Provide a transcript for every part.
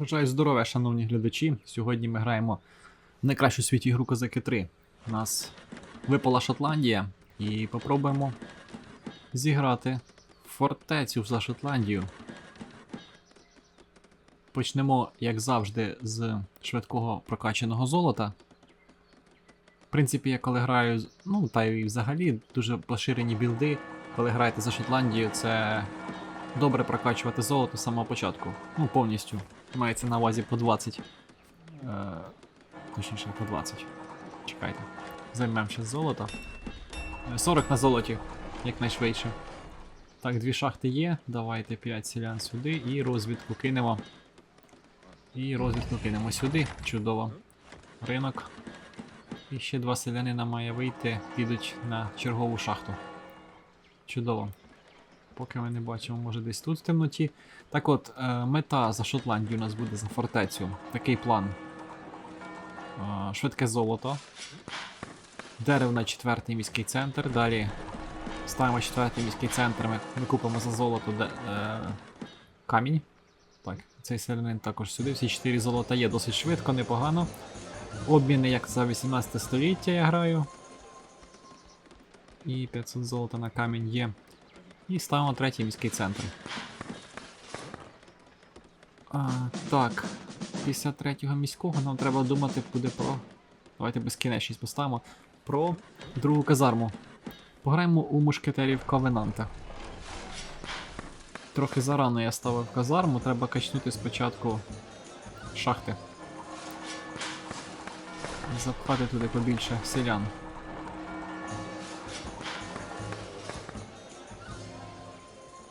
Бажаю здоров'я, шановні глядачі. Сьогодні ми граємо в найкращу світі гру Козаки 3. У нас випала Шотландія і попробуємо зіграти фортецю за Шотландію. Почнемо, як завжди, з швидкого прокачаного золота. В принципі, я коли граю, ну та й взагалі дуже поширені білди, коли граєте за Шотландію, це добре прокачувати золото з самого початку. Ну, повністю. Мається на увазі по 20. Е, точніше, по 20. Чекайте. Займемо ще золото. Е, 40 на золоті, якнайшвидше. Так, дві шахти є. Давайте 5 селян сюди і розвідку кинемо. І розвідку кинемо сюди. Чудово. Ринок. І ще два селянина має вийти, підуть на чергову шахту. Чудово. Поки ми не бачимо, може десь тут в темноті. Так от, е, мета за Шотландію у нас буде за фортецю. Такий план. Е, швидке золото. Дерево на четвертий міський центр. Далі ставимо четвертий міський центр. Ми, ми купимо за золото де, е, камінь. Так, цей селянин також сюди. Всі 4 золота є досить швидко, непогано. Обміни, як за 18 століття я граю. І 500 золота на камінь є. І ставимо третій міський центр. А, так. Після третього міського нам треба думати буде про. Давайте безкінечність поставимо. Про другу казарму. Пограємо у мушкетерів Ковенанта. Трохи зарано я ставив казарму, треба качнути спочатку шахти. Запхати туди побільше селян.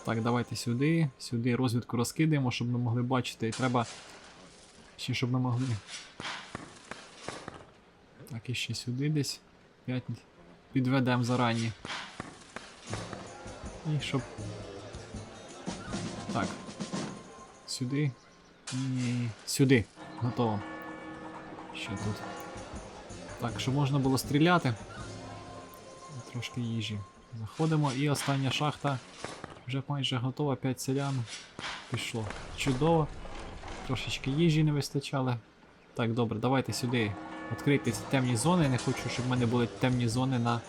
Так, давайте сюди, сюди розвідку розкидаємо, щоб ми могли бачити. І треба. Ще щоб ми могли. Так, і ще сюди десь. 5 підведемо зарані. І щоб. Так. Сюди. І сюди. Готово. Ще тут. Так, щоб можна було стріляти. Трошки їжі. Заходимо і остання шахта. Вже майже готова, 5 селян. Пішло. Чудово. Трошечки їжі не вистачало. Так, добре, давайте сюди. Відкрийте ці темні зони. Не хочу, щоб в мене були темні зони на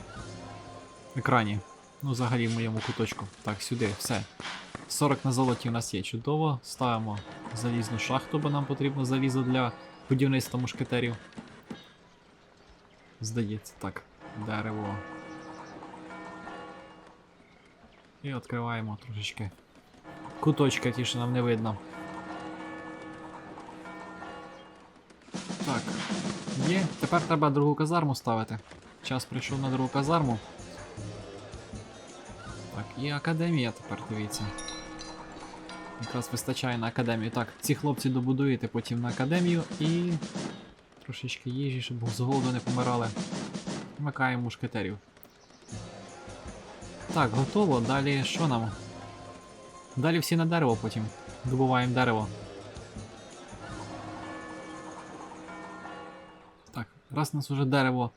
екрані. Ну, взагалі в моєму куточку. Так, сюди, все. 40 на золоті у нас є. Чудово. Ставимо залізну шахту, бо нам потрібно залізо для будівництва мушкетерів. Здається, так. Дерево. І відкриваємо трошечки куточки, ті, що нам не видно. Так. Є. Тепер треба другу казарму ставити. Час прийшов на другу казарму. Так, і академія тепер дивіться. Якраз вистачає на академію. Так, ці хлопці добудуєте потім на академію і. Трошечки їжі, щоб з голоду не помирали. Вмикаємо мушкетерів. Так, готово. Далі що нам? Далі всі на дерево потім. Добуваємо дерево. Так, раз у нас уже дерево.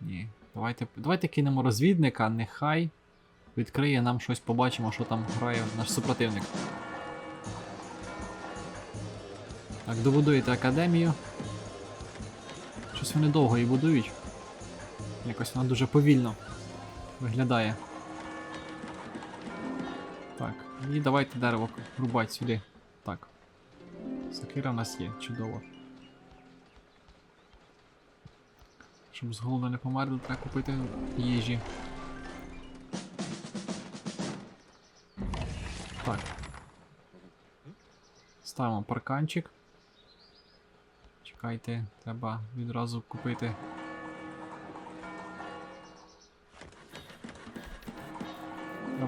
Ні. Давайте, давайте кинемо розвідника, нехай відкриє нам щось, побачимо, що там грає наш супротивник. Так, добудуєте академію. Щось вони довго її будують. Якось вона дуже повільно виглядає. Так, і давайте дерево рубати сюди. Так. Сокира в нас є, чудово. Щоб з голоду не померли, треба купити їжі. Так. Ставимо парканчик. Чекайте, треба відразу купити.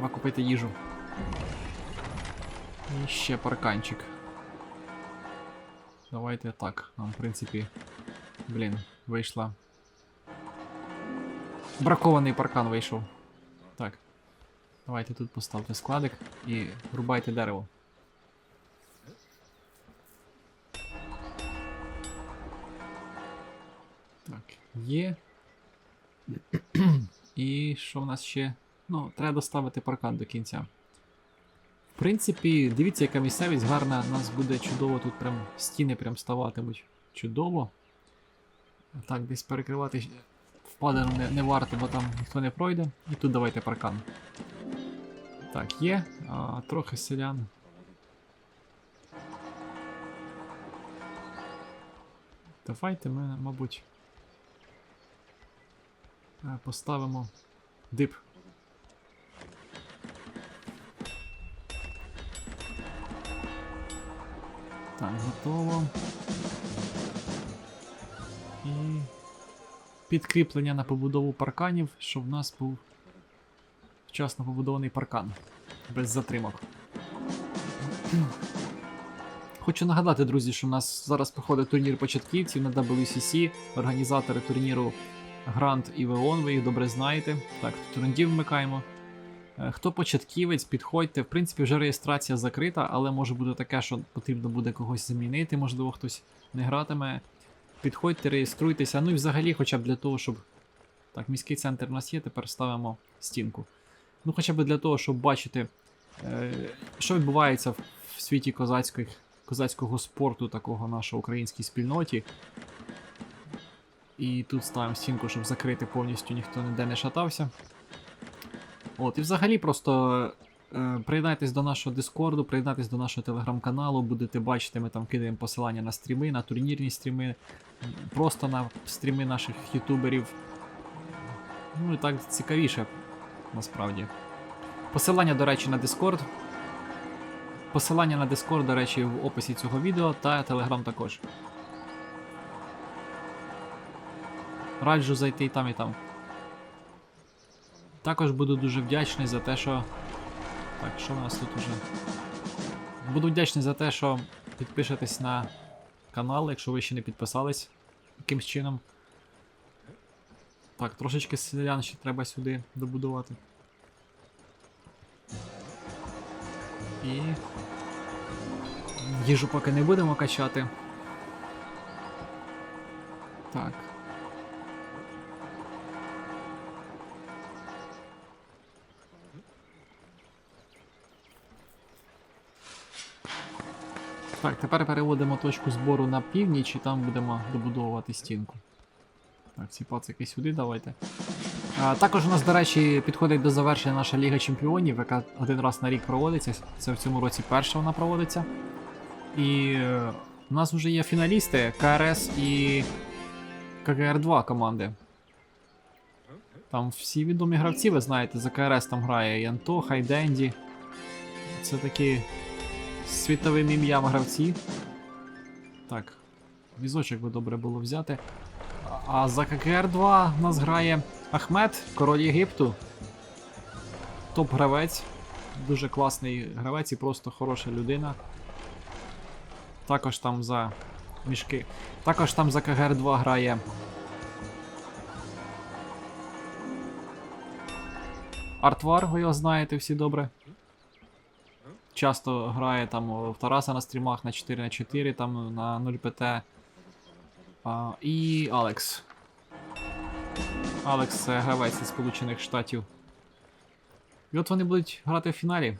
Треба купити їжу. І ще парканчик. Давайте так. Нам, в принципі. Блін, вийшла. Бракований паркан вийшов. Так. Давайте тут поставте складик і рубайте дерево. Так, є. І що в нас ще? Ну, треба доставити паркан до кінця. В принципі, дивіться, яка місцевість гарна, нас буде чудово, тут прям стіни прям ставатимуть. Чудово. Так, десь перекривати впадину не, не варто, бо там ніхто не пройде. І тут давайте паркан. Так, є. А, трохи селян. Давайте ми, мабуть, е, поставимо дип. Так, готово. І підкріплення на побудову парканів, щоб в нас був вчасно побудований паркан. Без затримок. Хочу нагадати, друзі, що в нас зараз проходить турнір початківців на WCC. Організатори турніру Грант і Веон, ви їх добре знаєте. Так, тут рендів вмикаємо. Е, Хто початківець, підходьте. В принципі, вже реєстрація закрита, але може бути таке, що потрібно буде когось замінити, можливо, хтось не гратиме. Підходьте, реєструйтеся. Ну і взагалі, хоча б для того, щоб. Так, міський центр у нас є, тепер ставимо стінку. Ну, хоча б для того, щоб бачити, е, що відбувається в, світі козацьких, козацького спорту, такого нашого українській спільноті. І тут ставимо стінку, щоб закрити повністю ніхто ніде не шатався. От, і взагалі просто е, приєднайтесь до нашого Дискорду, приєднайтесь до нашого телеграм-каналу, будете бачити, ми там кидаємо посилання на стріми, на турнірні стріми, просто на стріми наших ютуберів. Ну і так цікавіше, насправді. Посилання, до речі, на Discord. Посилання на Discord, до речі, в описі цього відео та Telegram також. Раджу зайти і там, і там. Також буду дуже вдячний за те, що. Так, що в нас тут уже? Буду вдячний за те, що підпишетесь на канал, якщо ви ще не підписались якимсь чином. Так, трошечки селян ще треба сюди добудувати. І. Їжу поки не будемо качати. Так. Так, тепер переводимо точку збору на північ і там будемо добудовувати стінку. Так, ці пацики сюди давайте. А, також у нас, до речі, підходить до завершення наша Ліга Чемпіонів, яка один раз на рік проводиться. Це в цьому році перша вона проводиться. І е, у нас вже є фіналісти КРС і КГР-2 команди. Там всі відомі гравці, ви знаєте, за КРС там грає і Антоха, і Це такі світовим ім'ям гравці. Так, візочок би добре було взяти. А- за ККР-2 в нас грає Ахмед, король Єгипту. Топ-гравець. Дуже класний гравець і просто хороша людина. Також там за мішки. Також там за КГР-2 грає. Артвар, ви його знаєте всі добре. Часто грає там в Тараса на стрімах на 4 на 4 там на 0 ПТ. А, і Алекс. Алекс це гравець із Сполучених Штатів. І от вони будуть грати в фіналі.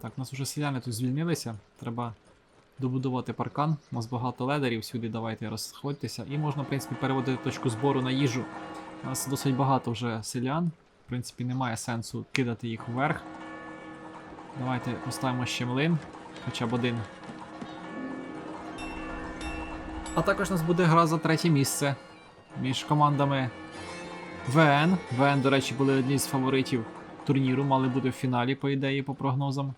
Так, у нас вже селяни тут звільнилися. Треба добудувати паркан. У нас багато ледерів, сюди давайте розходьтеся. І можна, в принципі, переводити точку збору на їжу. У нас досить багато вже селян. В принципі, немає сенсу кидати їх вверх. Давайте поставимо ще млин, хоча б один. А також у нас буде гра за третє місце між командами ВН. ВН, до речі, були одні з фаворитів турніру, мали бути в фіналі, по ідеї, по прогнозам.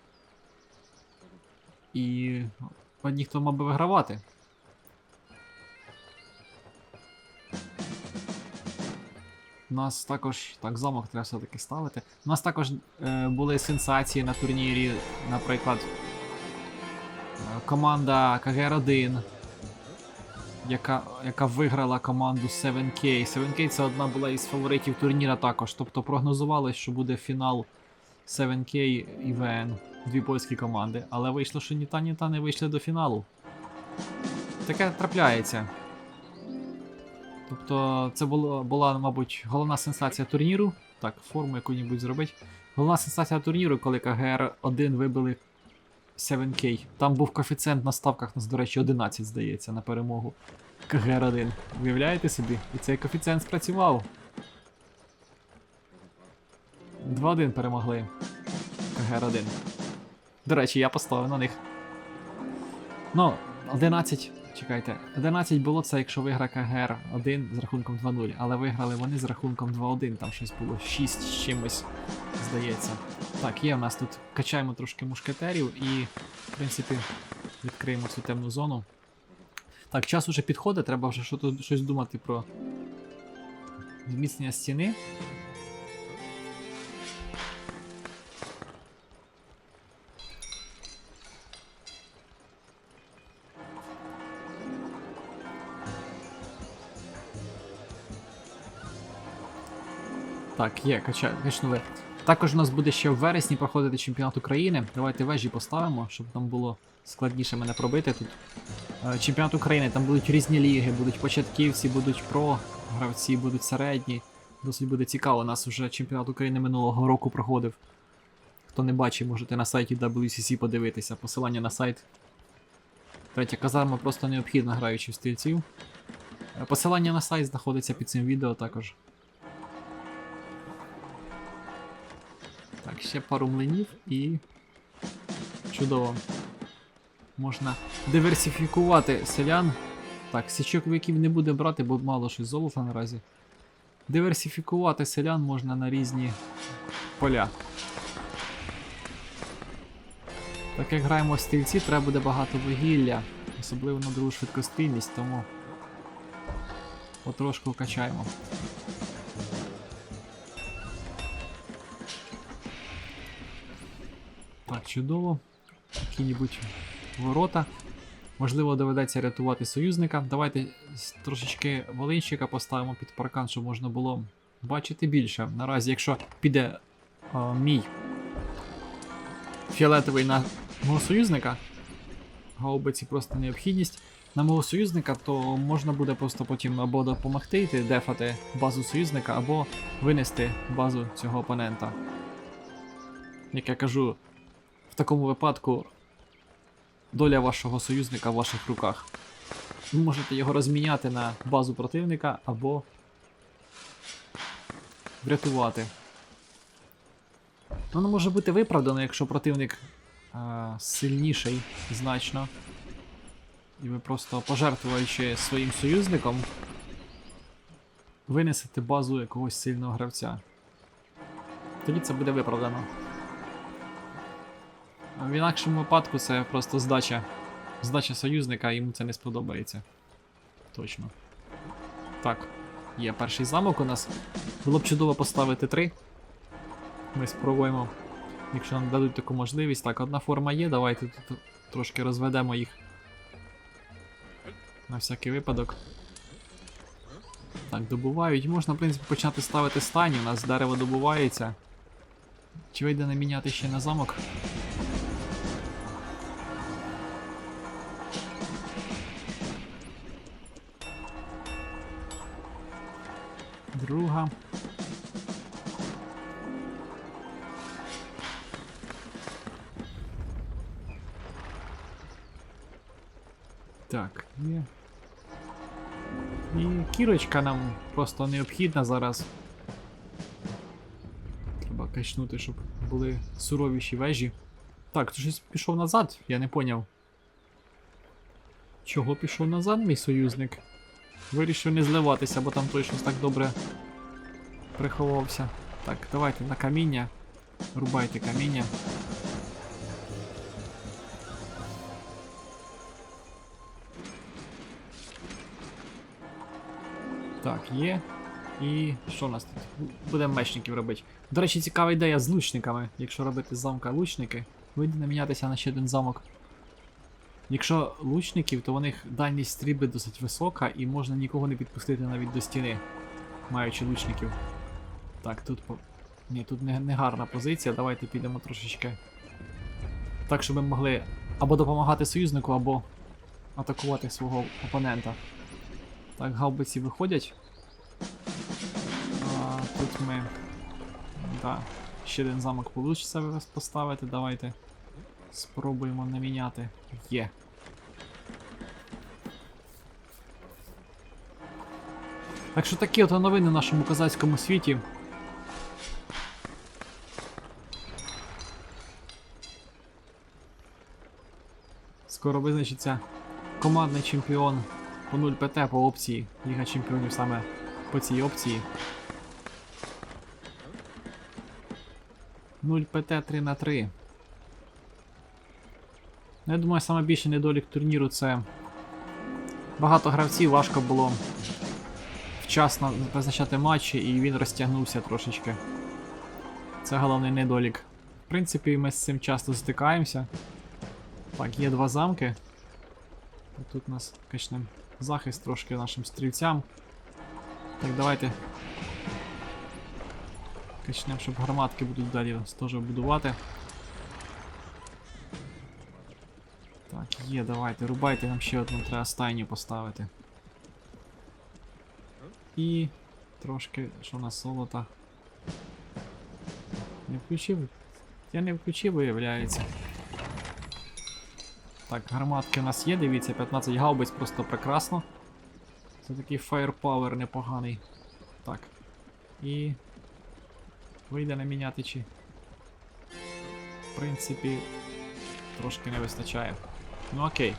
І одні, хто мав би вигравати. У нас також. Так, замок треба все-таки ставити. У нас також е, були сенсації на турнірі, наприклад, е, команда КГР-1, яка, яка виграла команду 7K. 7K це одна була із фаворитів турніра також. Тобто прогнозувалось, що буде фінал 7K і ВН, дві польські команди. Але вийшло, що ні та, ні та не вийшли до фіналу. Таке трапляється. Тобто це було, була, мабуть, головна сенсація турніру. Так, форму яку-небудь зробити. Головна сенсація турніру, коли КГР-1 вибили 7K. Там був коефіцієнт на ставках, нас, до речі, 11, здається, на перемогу. КГР-1. Уявляєте собі? І цей коефіцієнт спрацював. 2-1 перемогли. КГР-1. До речі, я поставив на них. Ну, 11. Чекайте, 11 було це, якщо виграє КГР 1 з рахунком 2-0, але виграли вони з рахунком 2-1, там щось було 6 з чимось, здається. Так, є в нас тут. Качаємо трошки мушкетерів і, в принципі, відкриємо цю темну зону. Так, час уже підходить, треба вже щось думати про зміцнення стіни. Так, є, кача... качнули. Також у нас буде ще в вересні проходити чемпіонат України. Давайте вежі поставимо, щоб нам було складніше мене пробити тут. Е, Чемпіонат України, там будуть різні ліги, будуть початківці, будуть про, гравці, будуть середні. Досить буде цікаво. У нас вже чемпіонат України минулого року проходив. Хто не бачив, можете на сайті WCC подивитися. Посилання на сайт. Третя казарма просто необхідна граючи в стрільців. Е, Посилання на сайт знаходиться під цим відео також. Так, ще пару млинів і. Чудово. Можна диверсифікувати селян. Так, січоковиків не буде брати, бо мало щось золота наразі. Диверсифікувати селян можна на різні поля. Так як граємо в стільці, треба буде багато вугілля, особливо на другу швидкострільність, тому потрошку качаємо. Чудово. Які-небудь ворота. Можливо, доведеться рятувати союзника. Давайте трошечки волинщика поставимо під паркан, щоб можна було бачити більше. Наразі, якщо піде а, мій фіолетовий на мого союзника, гаубиці просто необхідність. На мого союзника, то можна буде просто потім або допомогти йти дефати базу союзника, або винести базу цього опонента. Як я кажу, такому випадку доля вашого союзника в ваших руках. Ви можете його розміняти на базу противника або врятувати. Воно може бути виправдано, якщо противник а, сильніший значно. І ви просто пожертвуючи своїм союзником, винесете базу якогось сильного гравця. Тоді це буде виправдано. В інакшому випадку це просто здача. Здача союзника, йому це не сподобається. Точно. Так, є перший замок у нас. Було б чудово поставити три. Ми спробуємо, якщо нам дадуть таку можливість. Так, одна форма є, давайте тут трошки розведемо їх. На всякий випадок. Так, добувають. Можна, в принципі, почати ставити стані. У нас дерево добувається. Чи вийде не міняти ще на замок? Друга. Так, є. І кірочка нам просто необхідна зараз. Треба качнути, щоб були суровіші вежі. Так, ти щось пішов назад, я не поняв. Чого пішов назад, мій союзник? Вирішив не зливатися, бо там щось так добре приховався. Так, давайте на каміння. Рубайте каміння. Так, є. І що у нас тут? Будемо мечників робити. До речі, цікава ідея з лучниками. Якщо робити замка лучники, вийде намінятися на ще один замок. Якщо лучників, то у них дальність стрільби досить висока і можна нікого не підпустити навіть до стіни, маючи лучників. Так, тут по. Ні, тут не, не гарна позиція. Давайте підемо трошечки. Так, щоб ми могли або допомагати союзнику, або атакувати свого опонента. Так, гаубиці виходять. А, тут ми. Да. Ще один замок вийде поставити, давайте. Спробуємо наміняти. Є. Так що такі от новини в нашому козацькому світі. Скоро визначиться командний чемпіон по 0 ПТ по опції. Ліга чемпіонів саме по цій опції. 0 ПТ 3 на 3. Ну, я думаю, саме більший недолік турніру це багато гравців, важко було вчасно призначати матчі, і він розтягнувся трошечки. Це головний недолік. В принципі, ми з цим часто стикаємося. Так, є два замки. Тут у нас качнем захист трошки нашим стрільцям. Так, давайте. Качнем, щоб гарматки будуть далі теж будувати. Є, давайте, рубайте, нам ще одну треба стайню поставити. І трошки, що у нас золота. Не включив. Я не включив, виявляється. Так, гарматки у нас є, дивіться, 15 гаубиць просто прекрасно. Це такий фаєрпауер непоганий. Так. І. Вийде наміняти чи. В принципі, трошки не вистачає. Ну окей.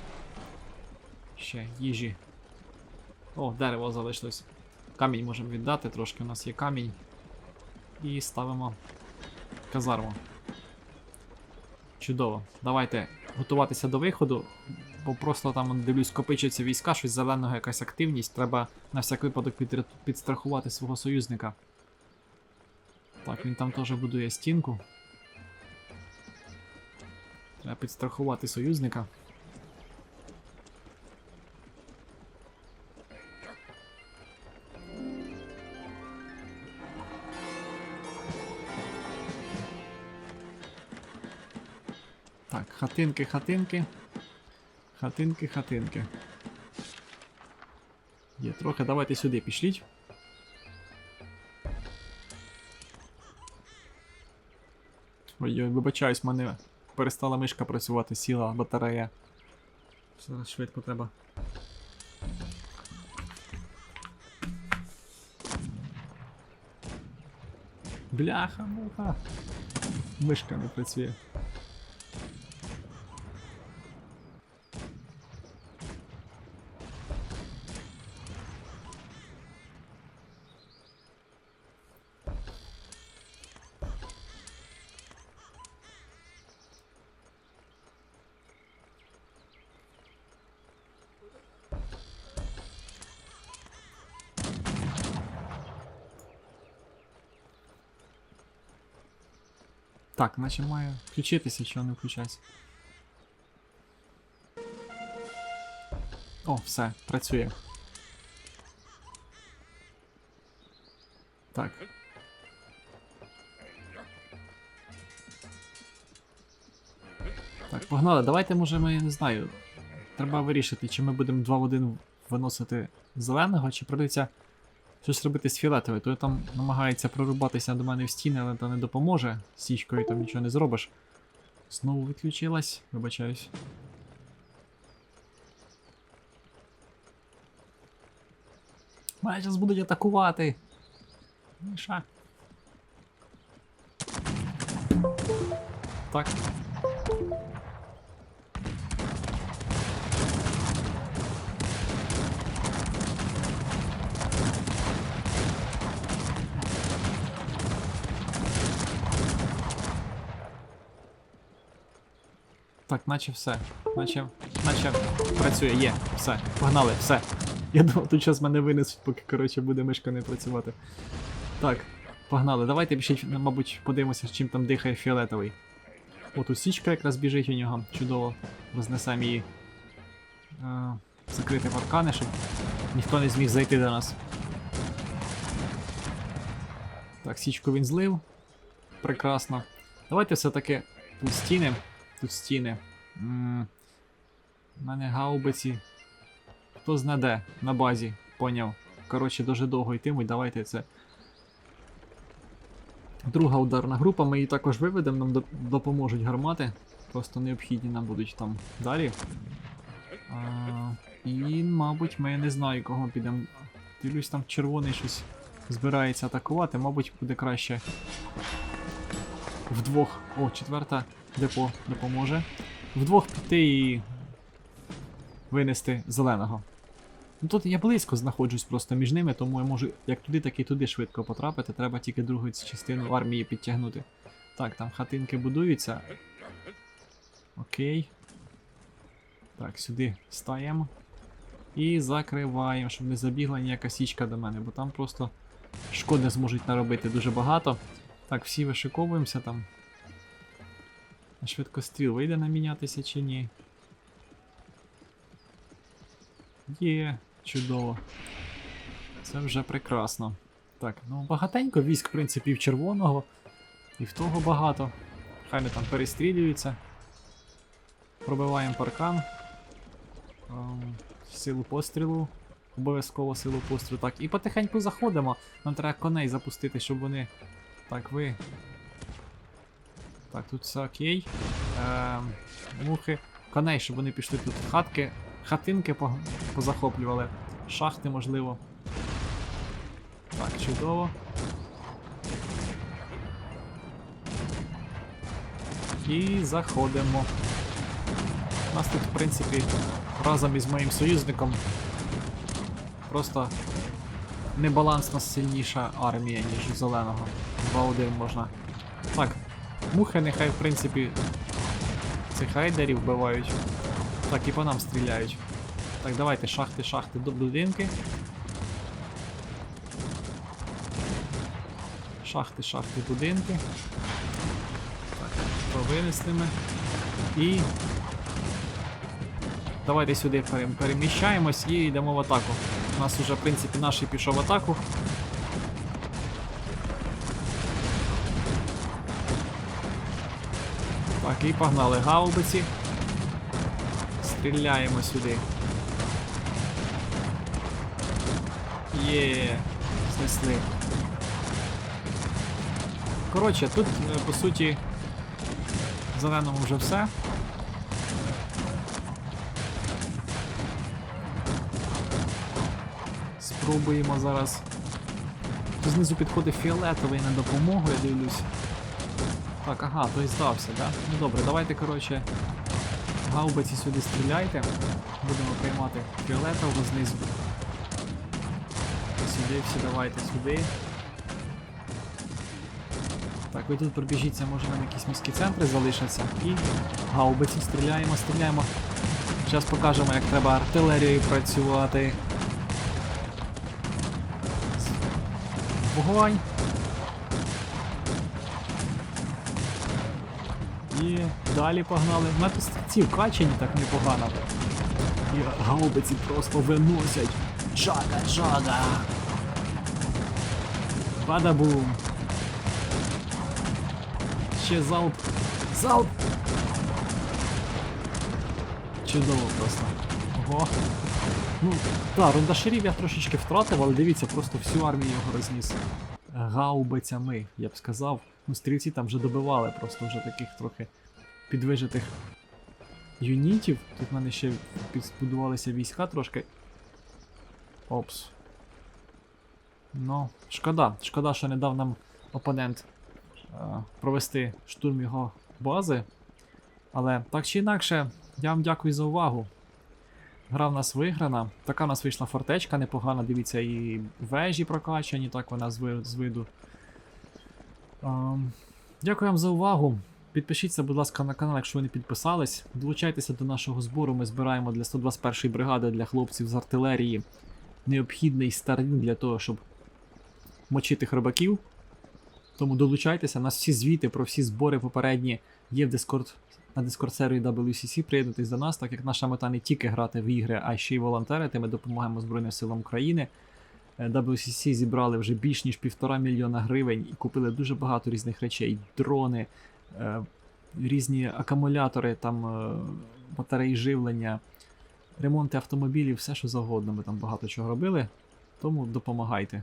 Ще їжі. О, дерево залишилось. Камінь можемо віддати, трошки у нас є камінь. І ставимо казарму. Чудово. Давайте готуватися до виходу, бо просто там дивлюсь, копичаться війська, щось зеленого, якась активність. Треба на всяк випадок підря- підстрахувати свого союзника. Так, він там теж будує стінку. Треба підстрахувати союзника. Хатинки, хатинки. Хатинки, хатинки. Є трохи, давайте сюди пішліть. Ой, ой, вибачаюсь, мене перестала мишка працювати, сіла батарея. Зараз швидко треба. Бляха, муха. Мишка не працює. Так, наче має включитися, що не включається. О, все, працює. Так. Так, погнали. Давайте, може, ми не знаю. Треба вирішити, чи ми будемо 2 в 1 виносити зеленого, чи придеться щось робити з фіолетовою. Той там намагається прорубатися до мене в стіни, але то не допоможе. Січкою там нічого не зробиш. Знову відключилась, вибачаюсь. Мене зараз будуть атакувати. Миша. Так. Так, наче все. Наче, наче працює, є, все, погнали, все. Я думав, тут зараз мене винесуть, поки коротше буде мишка не працювати. Так, погнали. Давайте ще, мабуть, подивимося, чим там дихає фіолетовий. О, тут січка якраз біжить у нього. Чудово. Рознесемо її. Е, закрити паркани, щоб ніхто не зміг зайти до нас. Так, січку він злив. Прекрасно. Давайте все-таки тут стіни. Тут стіни. М, У мене гаубиці. Хто зна де? На базі. Поняв. Коротше, дуже довго йтимуть, давайте це. Друга ударна група, ми її також виведемо, нам допоможуть гармати. просто необхідні нам будуть там далі. А, і, мабуть, ми не знаю, кого підемо. Дивлюсь, там червоний щось збирається атакувати, мабуть, буде краще вдвох. О, четверта депо допоможе. Вдвох піти і винести зеленого. Ну тут я близько знаходжусь просто між ними, тому я можу як туди, так і туди швидко потрапити. Треба тільки другу частину армії підтягнути. Так, там хатинки будуються. Окей. Так, сюди стаємо. І закриваємо, щоб не забігла ніяка січка до мене, бо там просто шкоди зможуть наробити дуже багато. Так, всі вишиковуємося там. А Швидкостріл вийде намінятися чи ні? Є, чудово. Це вже прекрасно. Так, ну багатенько військ, в принципі, в червоного, і в того багато. Хай не там перестрілюються. Пробиваємо паркан. Ем, силу пострілу. Обов'язково силу пострілу. Так, і потихеньку заходимо. Нам треба коней запустити, щоб вони. Так, ви. Так, тут все окей. Ем, мухи. Коней, щоб вони пішли тут хатки. Хатинки позахоплювали. Шахти, можливо. Так, чудово. І заходимо. У нас тут, в принципі, разом із моїм союзником просто небалансно сильніша армія, ніж зеленого. 2-1 можна. Так, мухи нехай, в принципі, цих рейдерів вбивають. Так, і по нам стріляють. Так, давайте шахти, шахти до будинки. Шахти, шахти, будинки. Так, провинесли ми. І. Давайте сюди пере- переміщаємось і йдемо в атаку. У нас уже, в принципі, наш пішов атаку. Так, і погнали гаубиці. Стріляємо сюди. Є, знесли. Коротше, тут, е, по суті, в зеленому вже все. Спробуємо зараз. Тут знизу підходить фіолетовий на допомогу, я дивлюсь. Так, ага, той здався, да? Ну добре, давайте, коротше, гаубиці сюди стріляйте. Будемо приймати фіолетового знизу. Сюди, всі давайте сюди. Так, ви тут пробіжіться, може нам якісь міські центри залишаться. І гаубиці стріляємо, стріляємо. Зараз покажемо, як треба артилерією працювати. Вогонь. І далі погнали. У тут вкачені так непогано. І гаубиці просто виносять. Джага, джага. Бадабум. Ще залп. Залп! Чудово просто. Ого. Ну, так, рундаширів я трошечки втратив, але дивіться, просто всю армію його розніс. Гаубицями, я б сказав. Ну, стрільці там вже добивали, просто вже таких трохи підвижитих юнітів. Тут в мене ще підбудувалися війська трошки. Опс. Ну, шкода. Шкода, що не дав нам опонент е, провести штурм його бази. Але так чи інакше, я вам дякую за увагу. Гра в нас виграна. Така в нас вийшла фортечка непогана. Дивіться, і вежі прокачані, так вона з, ви- з виду. Ем, дякую вам за увагу. Підпишіться, будь ласка, на канал, якщо ви не підписались. Долучайтеся до нашого збору. Ми збираємо для 121-ї бригади для хлопців з артилерії необхідний старін для того, щоб мочити хробаків. Тому долучайтеся, у нас всі звіти про всі збори попередні є в Discord, на Discord сервері WCC. Приєднуйтесь до нас, так як наша мета не тільки грати в ігри, а ще й волонтерити. Ми допомагаємо Збройним силам України. Е, WCC зібрали вже більш ніж півтора мільйона гривень і купили дуже багато різних речей: дрони, е, різні акумулятори, там е, батареї живлення, ремонти автомобілів, все що завгодно. Ми там багато чого робили. Тому допомагайте.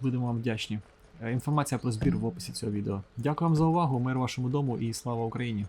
Будемо вам вдячні. Е, Інформація про збір в описі цього відео. Дякую вам за увагу, мир вашому дому і слава Україні!